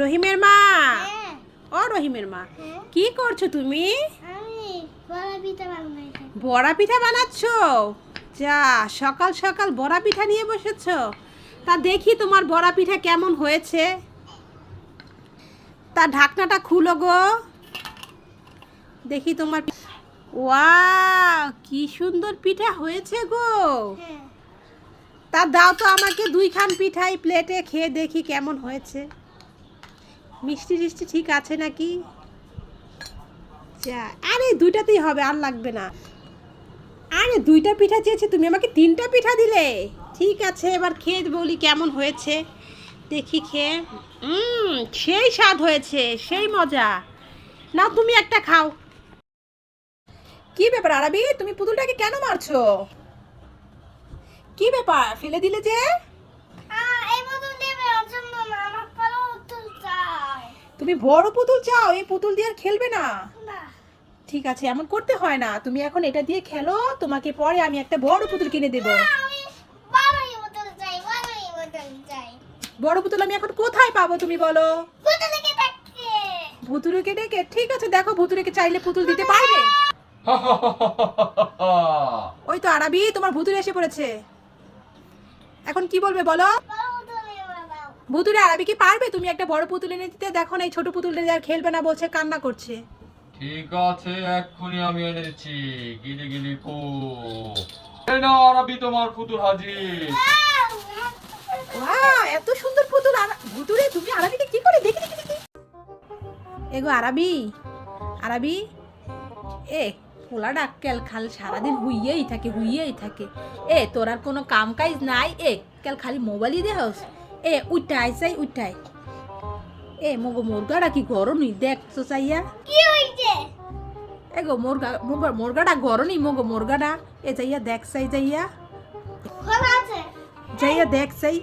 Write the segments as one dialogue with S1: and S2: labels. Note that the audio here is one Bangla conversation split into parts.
S1: রহিমের মা?
S2: হ্যাঁ,
S1: ও রহিমের মা।
S2: হ্যাঁ,
S1: কি করছ তুমি?
S2: বড়া পিঠা
S1: বানাচ্ছ? যা সকাল সকাল বড়া পিঠা নিয়ে বসেছ। তা দেখি তোমার বড়া পিঠা কেমন হয়েছে। তা ঢাকনাটা খুলো গো। দেখি তোমার ওয়া কি সুন্দর পিঠা হয়েছে গো।
S2: হ্যাঁ।
S1: তা দাও তো আমাকে দুইখান পিঠাই প্লেটে খেয়ে দেখি কেমন হয়েছে। মিষ্টি টিষ্টি ঠিক আছে নাকি? যা, আরে দুইটাতেই হবে, আর লাগবে না। আরে দুইটা পিঠা চেয়েছি, তুমি আমাকে তিনটা পিঠা দিলে। ঠিক আছে, এবার খেয়ে বলি কেমন হয়েছে। দেখি খেয়ে। সেই স্বাদ হয়েছে, সেই মজা। না তুমি একটা খাও। কি ব্যাপার আরবি? তুমি পুতুলটাকে কেন মারছো? কি ব্যাপার? ফেলে দিলে যে
S2: আহ, এই বোতল দেবে অজন্য না আমার বড় বোতল চাই
S1: তুমি বড় পুতুল চাও এই পুতুল দিয়ে আর খেলবে না। ঠিক আছে এমন করতে হয় না। তুমি এখন এটা দিয়ে খেলো তোমাকে পরে আমি একটা বড় পুতুল কিনে দেব। বড় পুতুল আমি এখন কোথায় পাবো তুমি বলো? ভুতুরেকে ডেকে ঠিক আছে দেখো ভুতুরেকে চাইলে পুতুল দিতে পারবে? ওই তো আরাবি তোমার ভুতুরে এসে পড়েছে। এখন কি বলবে বলো
S2: বড় বোতল এবার দাও
S1: ভুতুরে আরাবি কি পারবে? তুমি একটা বড় পুতুল এনে দিতে দেখো না এই ছোট পুতুলটা আর খেলবে না বলছে কান্না করছে।
S3: ঠিক আছে এক্ষুনি আমি এনে দিচ্ছি। গিলি গিলি পু এই নাও আরবি তোমার পুতুল হাজির।
S1: ওয়াও এত সুন্দর পুতুল আর ভুতুরে তুমি আরাবিকে কি করে দেখি দেখি দেখি এগো আরাবি আরাবি। এ পোলা ডাক্কেল খাল সারাদিন হুইয়েই থাকে হুইয়েই থাকে। এ তোর আর কোনো কাম কাজ নাই? এ কাল খালি মোবাইলই দেহস এ উঠাই চাই উঠাই। এ মগো মুরগাটা কি গরমই দেখছ চাইয়া
S2: কি হইছে?
S1: এগো মুরগা মুরগা- মুরগাটা গরমই মগো মুরগাটা এ যাইয়া দেখ চাই যাইয়া। যাইয়া দেখ চাই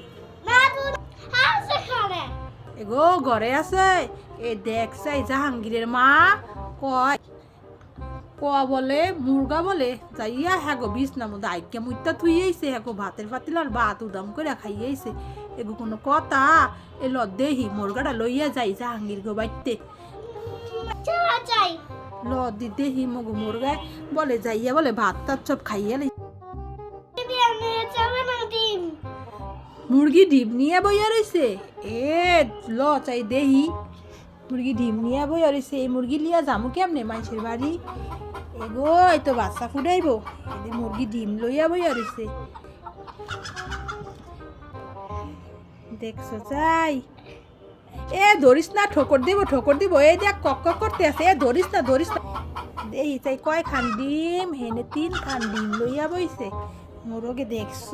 S1: এগো ঘরে আছে। এ দেখছাই জাহাঙ্গীরের মা। কয় ক বলে মুরগা বলে যাইয়া হ্যাগো বিষ না মধ্যে আইকে মুইতা থুইয়েছে হ্যাগো ভাতের পাতিল আর ভাত উদাম করে খাইয়েছে এগো কোনো কথা এ ল দেহি মুরগাটা লইয়া যাই জাহাঙ্গীর গো বাইতে দি দেহি মগো মুরগায় বলে যাইয়া বলে ভাত টাত সব খাইয়া লাই মুরগি ডিম? নিয়ে বইয়া রইছে? এ ল চাই দেহি। মুরগি ডিম নিয়ে বইয়া রইছে এই মুরগি লিয়া যামু কেমনে মানুষের বাড়ি? এগো এই তো বাচ্চা ফুটাইব। এদের মুরগি ডিম লইয়া বইয়া রইছে। দেখছ চাই? এ ধরিস না ঠোকর দিব ঠোকর দিব। এই দেখ কক কক করতে আছে। এ ধরিস না ধরিস না। এই চাই কয় খান ডিম? হেনে তিন খান ডিম লইয়া বইছে। মোরগে দেখছ?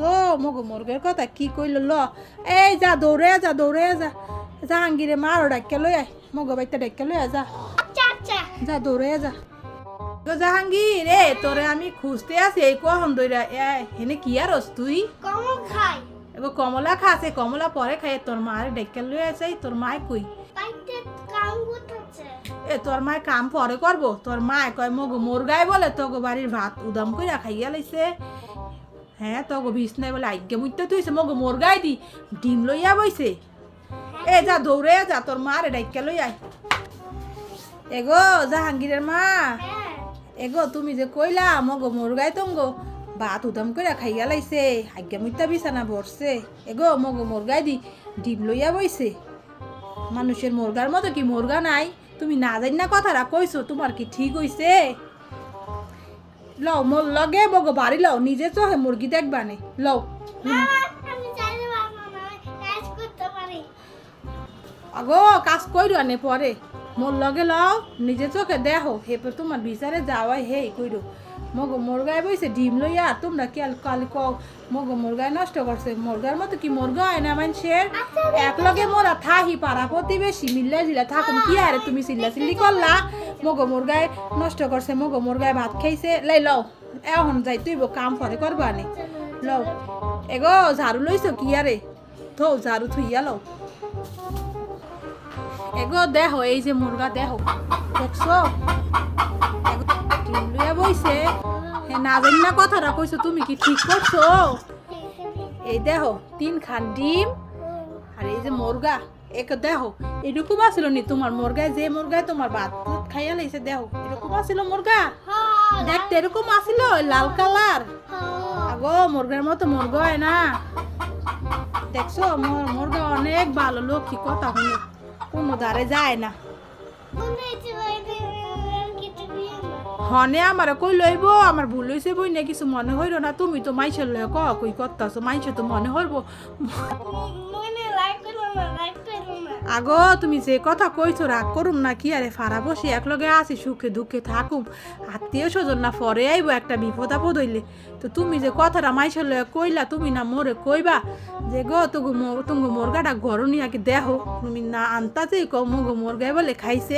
S1: মগো মুরগের কথা কি কইল ল। এই যা দৌড়ে যা দৌড়ে যা। জাহাঙ্গীরে মারো ডাক্কে লই আয়। মগো বাইতে ডাক্কে লই আয় যা।
S2: আচ্ছা আচ্ছা।
S1: যা দৌড়ে যা। জাহাঙ্গীর এ তোরে আমি খুঁজতে আছি এই কখন দইরা এ হেনে কি আর তুই?
S2: কমল খাই।
S1: এগো কমলা খাসে কমলা পরে খাই তোর মায়ের ডেকে লই আছে তোর মায় কই? এ তোর মায় কাম পরে করব? তোর মায় কয় মগো মুরগাই বলে তোগো বাড়ির ভাত উদাম কইরা খাইয়া লাইছে। হ্যাঁ তোগো বিছনায় বলে আজ্ঞে মুইতে তুইছে মগো মুরগাই দি ডিম লইয়া বইছে। এ যা দৌড়ে যা তোর মারে ডাইকা লই আয়। এগো জাহাঙ্গীরের মা।
S2: হ্যাঁ।
S1: এগো তুমি যে কইলা মগো মুরগাই তঙ্গো ভাত উদাম কইরা খাইয়া লাইছে আজ্ঞে মুইতা বিছানা বসছে এগো মগো মুরগাই দি ডিম লইয়া বইছে। মানুষের মুরগার মতো কি মুরগা নাই? তুমি না জানি না কথাটা কইছো তোমার কি ঠিক হইছে? লও মোর লগে বগো বাড়ি লও নিজে চোখে মুরগি দেখবানে লও আগো কাজ কইরো আনে পরে। মোর লগে লও নিজে চোখে দেখো হেপে তোমার বিচারে যাওয়াই হে কইরো মগো মুরগায় বইছে ডিম লইয়া তোমরা কি কালি কও। মগো মুরগায় নষ্ট করছে মুরগার মতো কি মুরগা হয় না মানুষের এক লগে মোরা থাহি পাড়া প্রতিবেশী মিল্লা জিলা থাকুন কি আরে তুমি চিল্লা চিল্লি করলা মগো মুরগায় নষ্ট করছে মগো মুরগায় ভাত খাইছে। লাই লও এখন যাই তুই কাম পরে করবা নে লও। এগো ঝাড়ু লইছো কি আরে থৌ ঝাড়ু থুইয়া লও। এগো দেখো, এই যে মুরগা, দেখো। দেখছ? লইয়া বইছে। হে, না জানি না কথাটা কইছো তুমি কি ঠিক করছ? এই দেখো তিন খান ডিম আর এই যে মুরগা। এক দেখো, এরকম আসলো নি তোমার মুরগায়? যে মুরগায় তোমার ভাত খাইয়া লাইছে, দেখো, এরকম আসলো মুরগা? দেখতে এরকম আসিল লাল কালার। আগো, মুরগার মতো মুরগা হয় না। দেখছ, মোর, মুরগা অনেক ভালো লোক কি কথা শুনে। ধারে যায় না। হনে আমার কই লইব? আমার ভুল হইছে বই না, কিছু মনে হইল না। তুমি তো মাইছের লয় কই করতাছো? মাইছে তো মনে হইব।
S2: মনে
S1: আগো, তুমি যে কথা কইছো রাগ করুম না, কি আরে ফারা বসে একলগে আছি, সুখে দুঃখে থাকুম। আত্মীয় স্বজন না পরে আইব, একটা বিপদ আপদ হইলে। তো তুমি যে কথাটা মাইছের লয় কইলা, তুমি না মোরে কইবা যে, গো, তুগু তুঙ্গু মুরগাটা ঘর নিয়ে কি দেহ? তুমি না আনতা যে কো মুগো মুরগাই বলে খাইছে।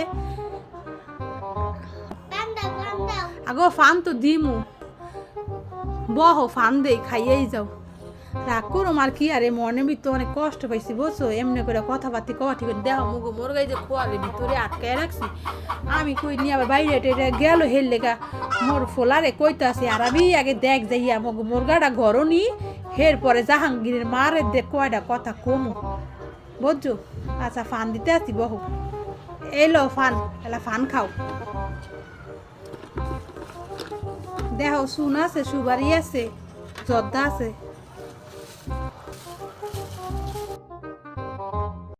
S1: আগো, ফান তো দিমু। বহ, ফান দেই, খাইয়েই যাও। রাগ করো আর কি? আরে মনে ভিতরে অনেক কষ্ট পাইছি, বুঝছ? এমনি করে কথাবার্তি কওয়া ঠিক আছে। দেখো মুগো মোর গাই যে খোয়ালে ভিতরে আটকায় রাখছি, আমি কই নিয়ে আবার বাইরে টেরে গেল হেল লেগা। মোর ফোলারে কইতাছি, আর আমি আগে দেখ যাইয়া মগো মুরগাটা ঘরও নি, হের পরে জাহাঙ্গীরের মারে দে কয়টা কথা কমু। বুঝছ? আচ্ছা ফান দিতে আসি বহু। এলো ফান, এলা ফান খাও। দেখো সুন আছে, সুবারি আছে, জর্দা আছে।